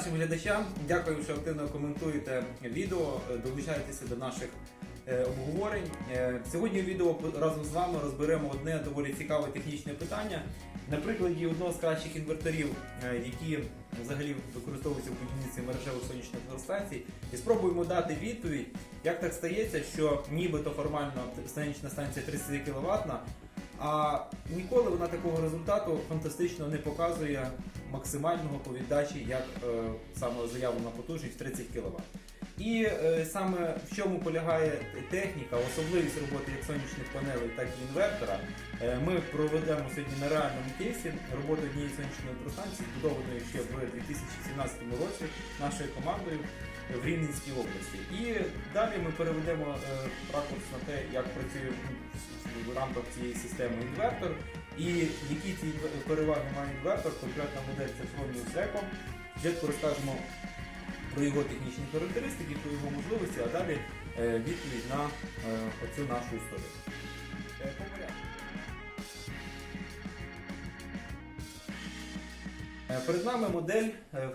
нашим глядачам. Дякую, що активно коментуєте відео, е, долучаєтеся до наших е, обговорень. Е, Сьогодні у відео разом з вами розберемо одне доволі цікаве технічне питання. На прикладі одного з кращих інверторів, які взагалі використовуються в будівництві мережевих сонячних електростанцій, і спробуємо дати відповідь, як так стається, що нібито формально сонячна станція 30 кВт, а ніколи вона такого результату фантастично не показує максимального по віддачі, як е, саме заявлена потужність 30 кВт. І е, саме в чому полягає техніка, особливість роботи як сонячних панелей, так і інвертора. Е, ми проведемо сьогодні на реальному кейсі роботу однієї сонячної електростанції, збудованої ще в 2017 році нашою командою в Рівненській області. І далі ми переведемо ракурс на те, як працює в рамках цієї системи інвертор, і які ці переваги має інвертор, конкретна модель це Fronius Eco. Спочатку розкажемо про його технічні характеристики, про його можливості, а далі е, відповідь на е, оцю нашу історію. Е, Перед нами модель е,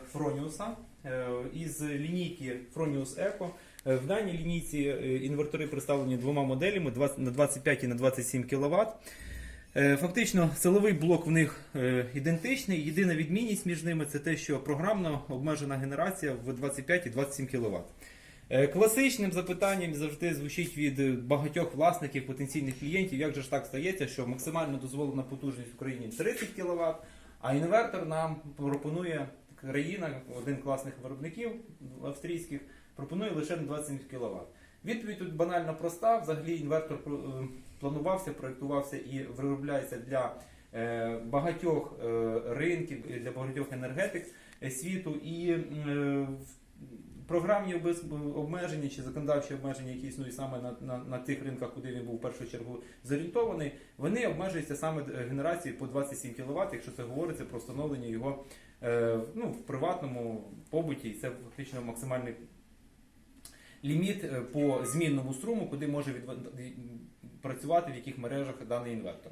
із лінійки Fronius Eco. В даній лінійці інвертори представлені двома моделями на 25 і на 27 кВт. Е, Фактично, силовий блок в них е, ідентичний. Єдина відмінність між ними це те, що програмно обмежена генерація в 25 і 27 кВт. Е, Класичним запитанням завжди звучить від багатьох власників потенційних клієнтів, як же ж так стається, що максимально дозволена потужність в Україні 30 кВт, а інвертор нам пропонує країна, один класних виробників австрійських, пропонує лише на 27 кВт. Відповідь тут банально проста. Взагалі інвертор планувався, проєктувався і виробляється для е, багатьох е, ринків, і для багатьох енергетик е, світу. І програмні обмеження чи законодавчі обмеження, які існують саме на, на, на тих ринках, куди він був в першу чергу зорієнтований, вони обмежуються саме генерацією по 27 кВт, якщо це говориться про встановлення його ну, в приватному побуті, це фактично максимальний ліміт по змінному струму, куди може відва- працювати, в яких мережах даний інвертор.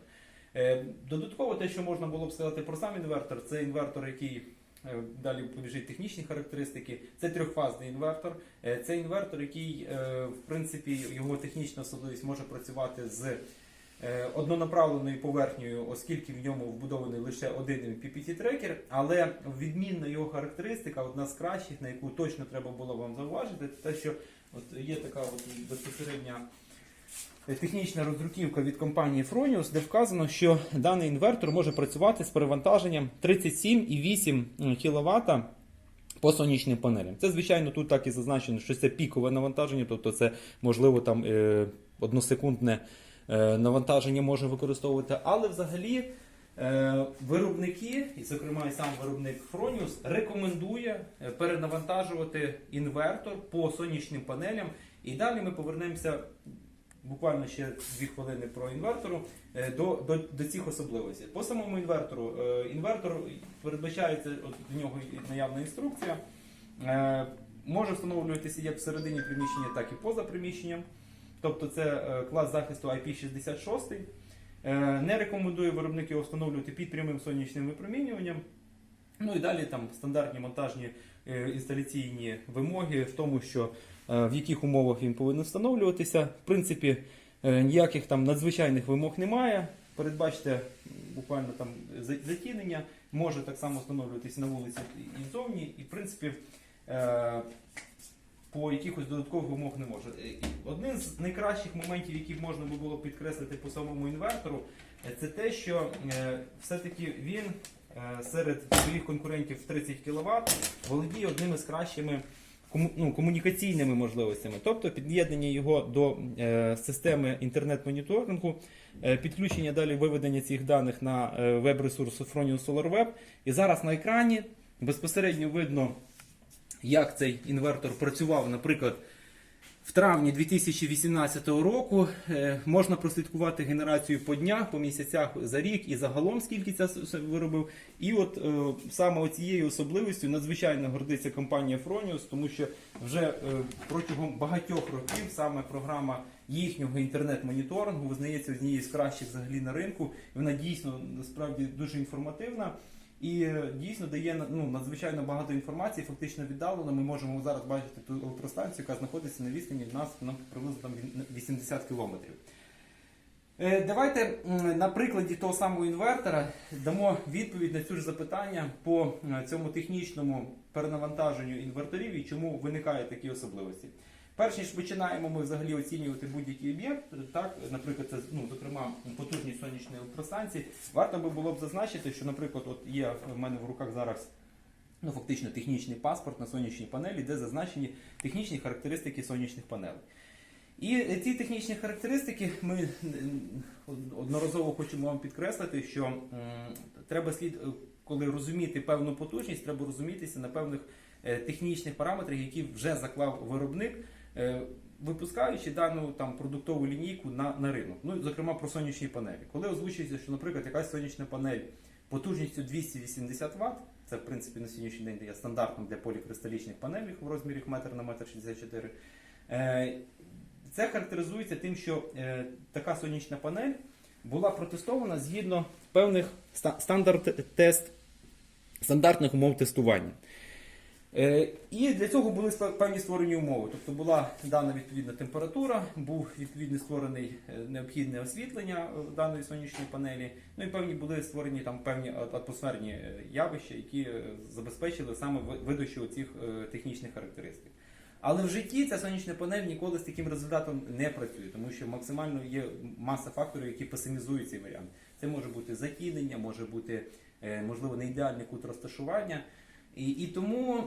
Е, Додатково те, що можна було б сказати про сам інвертор, це інвертор, який е, далі побіжить технічні характеристики. Це трьохфазний інвертор. Е, Це інвертор, який, в принципі, його технічна особливість може працювати з однонаправленою поверхнею, оскільки в ньому вбудований лише один PPT-трекер, але відмінна його характеристика, одна з кращих, на яку точно треба було вам зауважити, це те, що от є така от безпосередня технічна роздруківка від компанії Fronius, де вказано, що даний інвертор може працювати з перевантаженням 37,8 кВт по сонячним панелям. Це, звичайно, тут так і зазначено, що це пікове навантаження, тобто це можливо там е, односекундне е, навантаження може використовувати, але взагалі. Е, Виробники, і зокрема і сам виробник Fronius, рекомендує перенавантажувати інвертор по сонячним панелям. І далі ми повернемося буквально ще дві хвилини про інвертору е, до, до, до цих особливостей. По самому інвертору, е, інвертор передбачається от до нього наявна інструкція. Е, Може встановлюватися як всередині приміщення, так і поза приміщенням. Тобто це клас захисту IP66. Е, Не рекомендує виробник встановлювати під прямим сонячним випромінюванням. Ну і далі там стандартні монтажні інсталяційні вимоги в тому, що в яких умовах він повинен встановлюватися. В принципі, е, ніяких там надзвичайних вимог немає. Передбачте буквально там затінення, може так само встановлюватися на вулиці і ззовні. І в принципі е, по якихось додаткових вимог не може. Е, Один з найкращих моментів, які можна було підкреслити по самому інвертору, е, це те, що е, все-таки він е, серед своїх конкурентів в 30 кВт володіє одними з кращими кому- ну, комунікаційними можливостями, тобто під'єднання його до е, системи інтернет-моніторингу, е, підключення далі виведення цих даних на е, веб-ресурс Fronius SolarWeb. І зараз на екрані безпосередньо видно, як цей інвертор працював, наприклад. В травні 2018 року е, можна прослідкувати генерацію по днях, по місяцях за рік і загалом скільки це виробив. І от е, саме цією особливістю надзвичайно гордиться компанія Fronius, тому що вже е, протягом багатьох років саме програма їхнього інтернет-моніторингу визнається однією з кращих взагалі на ринку. Вона дійсно насправді дуже інформативна. І е, дійсно дає ну, надзвичайно багато інформації, фактично віддалено. Ми можемо зараз бачити ту електростанцію, яка знаходиться на відстані від нас на приблизно там 80 кілометрів. Е, Давайте на прикладі того самого інвертора дамо відповідь на цю ж запитання по е, цьому технічному перенавантаженню інверторів і чому виникають такі особливості. Перш ніж починаємо ми взагалі оцінювати будь-який об'єкт, так, наприклад, це ну, зокрема потужність сонячної електростанції, варто би було б зазначити, що, наприклад, от є в мене в руках зараз ну, фактично технічний паспорт на сонячній панелі, де зазначені технічні характеристики сонячних панелей. І е, ці технічні характеристики ми одноразово хочемо вам підкреслити, що треба слід, е, коли розуміти певну потужність, треба розумітися на певних е, технічних параметрах, які вже заклав виробник, е, випускаючи дану там продуктову лінійку на, на ринок. Ну, зокрема, про сонячні панелі. Коли озвучується, що, наприклад, якась сонячна панель потужністю 280 Вт, це в принципі на сьогоднішній день є стандартом для полікристалічних панелей в розмірі метр на метр 64. Е, Це характеризується тим, що е, така сонячна панель була протестована згідно певних ста- стандарт тест стандартних умов тестування. Е, І для цього були певні створені умови. Тобто була дана відповідна температура, був відповідно створений е, необхідне освітлення е, даної сонячної панелі. Ну і певні були створені там певні атмосферні явища, які забезпечили саме ви- видачу цих технічних характеристик. Але в житті ця сонячна панель ніколи з таким результатом не працює, тому що максимально є маса факторів, які песимізують цей варіант. Це може бути затінення, може бути можливо не ідеальний кут розташування. І, і тому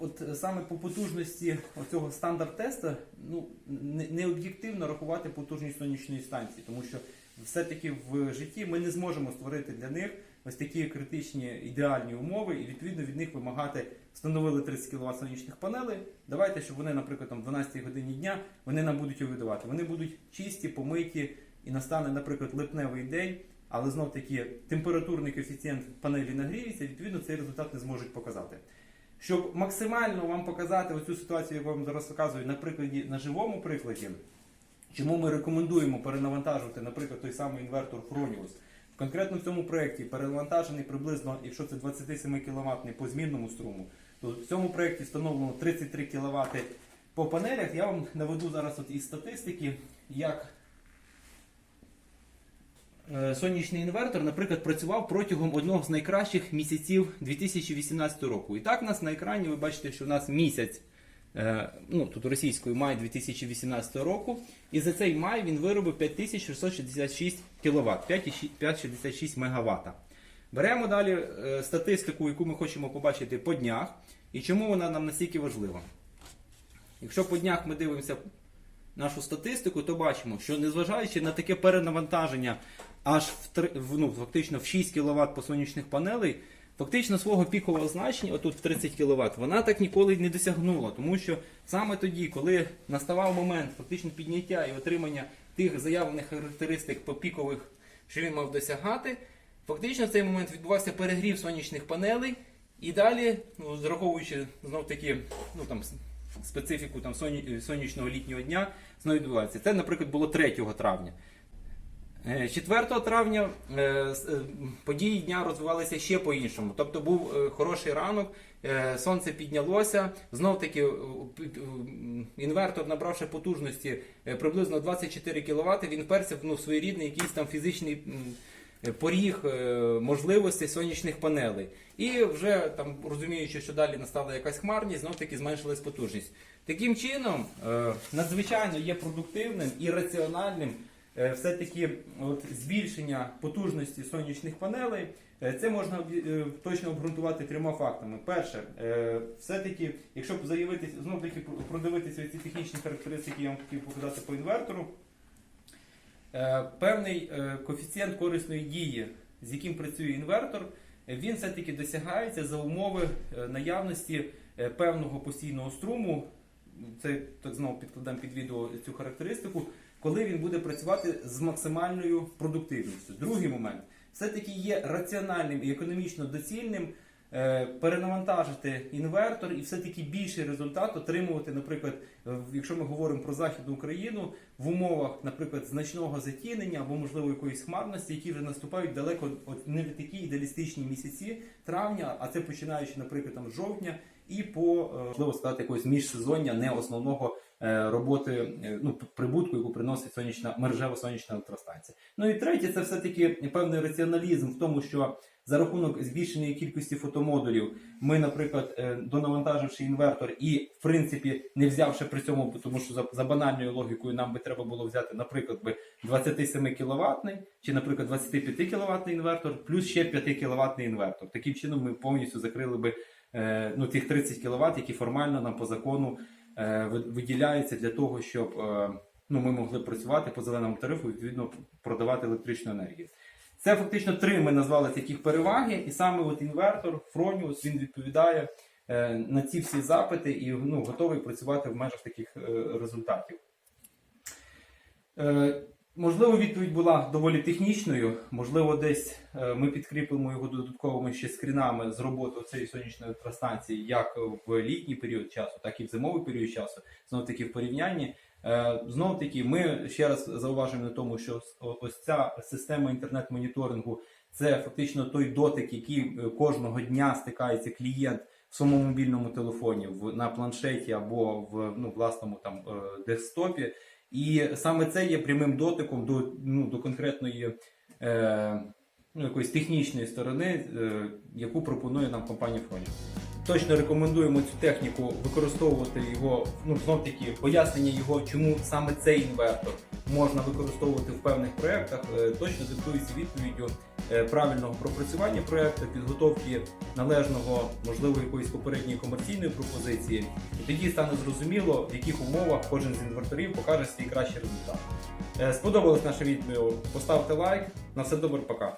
от саме по потужності цього стандарт тесту ну, не, не об'єктивно рахувати потужність сонячної станції, тому що все-таки в житті ми не зможемо створити для них ось такі критичні ідеальні умови, і відповідно від них вимагати встановили 30 кВт сонячних панелей. Давайте, щоб вони, наприклад, там 12 годині дня вони нам будуть видавати. Вони будуть чисті, помиті, і настане, наприклад, липневий день. Але знов таки температурний коефіцієнт панелі нагріється, відповідно цей результат не зможуть показати. Щоб максимально вам показати оцю ситуацію, яку я вам зараз показую на прикладі, на живому прикладі, чому ми рекомендуємо перенавантажувати, наприклад, той самий інвертор Fronius. Конкретно в цьому проєкті перенавантажений приблизно, якщо це 27 кВт по змінному струму, то в цьому проєкті встановлено 33 кВт по панелях. Я вам наведу зараз от із статистики, як сонячний інвертор, наприклад, працював протягом одного з найкращих місяців 2018 року. І так, у нас на екрані ви бачите, що у нас місяць, е, ну тут російською май 2018 року, і за цей май він виробив 5666 кВт, 5,66 МВт. Беремо далі е, статистику, яку ми хочемо побачити по днях, і чому вона нам настільки важлива. Якщо по днях ми дивимося нашу статистику, то бачимо, що незважаючи на таке перенавантаження аж в, три- в, ну, фактично в 6 кВт по сонячних панелей, фактично свого пікового значення, отут в 30 кВт, вона так ніколи не досягнула. Тому що саме тоді, коли наставав момент фактично підняття і отримання тих заявлених характеристик по пікових, що він мав досягати, фактично в цей момент відбувався перегрів сонячних панелей. І далі, ну, зраховуючи знов таки, ну там специфіку там сонячного літнього дня, знову відбувається. Це, наприклад, було 3 травня. Е, 4 травня е, е, події дня розвивалися ще по-іншому. Тобто був е, хороший ранок, е, сонце піднялося. Знов таки е, інвертор, набравши потужності е, приблизно 24 кВт, він вперся ну, в своєрідний якийсь там фізичний е, поріг е, можливостей сонячних панелей. І вже там розуміючи, що далі настала якась хмарність, знов таки зменшилась потужність. Таким чином, е, надзвичайно є продуктивним і раціональним е, все-таки от, збільшення потужності сонячних панелей. Е, Це можна е, точно обґрунтувати трьома фактами. Перше, е, все-таки, якщо б заявити, знов таки продивитися ці технічні характеристики, я вам хотів показати по інвертору. Е, Певний е, коефіцієнт корисної дії, з яким працює інвертор, е, він все-таки досягається за умови е, наявності е, певного постійного струму. Це так знову підкладемо під відео цю характеристику, коли він буде працювати з максимальною продуктивністю. Другий момент все-таки є раціональним і економічно доцільним е, перенавантажити інвертор і все-таки більший результат отримувати, наприклад, якщо ми говоримо про Західну Україну, в умовах, наприклад, значного затінення або, можливо, якоїсь хмарності, які вже наступають далеко от не в такі ідеалістичні місяці травня, а це починаючи, наприклад, там жовтня, і по е, можливо сказати якогось міжсезоння, не основного роботи е, ну прибутку, яку приносить сонячна мережева сонячна електростанція. Ну і третє, це все таки певний раціоналізм в тому, що за рахунок збільшеної кількості фотомодулів, ми, наприклад, е, донавантаживши інвертор і, в принципі, не взявши при цьому, тому що за, за банальною логікою нам би треба було взяти, наприклад, би 27 кіловатний чи, наприклад, 25 кіловатний інвертор, плюс ще 5 кіловатний інвертор. Таким чином ми повністю закрили би е, ну, тих 30 кВт, які формально нам по закону е, ви- виділяються для того, щоб е, ну, ми могли працювати по зеленому тарифу і відповідно продавати електричну енергію. Це фактично три ми назвали таких переваги, і саме от інвертор Фроніус він відповідає е, на ці всі запити і ну, готовий працювати в межах таких результатів. Е, Можливо, відповідь була доволі технічною. Можливо, десь е, ми підкріпимо його додатковими ще скрінами з роботи цієї сонячної електростанції, як в літній період часу, так і в зимовий період часу. Знов таки в порівнянні. Знов таки, ми ще раз зауважуємо на тому, що ось ця система інтернет-моніторингу це фактично той дотик, який е, кожного дня стикається клієнт в своєму мобільному телефоні, в, на планшеті або в ну, власному там е, десктопі. І саме це є прямим дотиком до, ну, до конкретної е, ну, якоїсь технічної сторони, е, яку пропонує нам компанія Фронік. Точно рекомендуємо цю техніку використовувати його, ну знов таки пояснення його, чому саме цей інвертор можна використовувати в певних проєктах, е, точно диктується відповіддю правильного пропрацювання проєкту, підготовки належного, можливо, якоїсь попередньої комерційної пропозиції. І тоді стане зрозуміло, в яких умовах кожен з інверторів покаже свій кращий результат. Е, Сподобалось наше відео? Поставте лайк. На все добре, пока.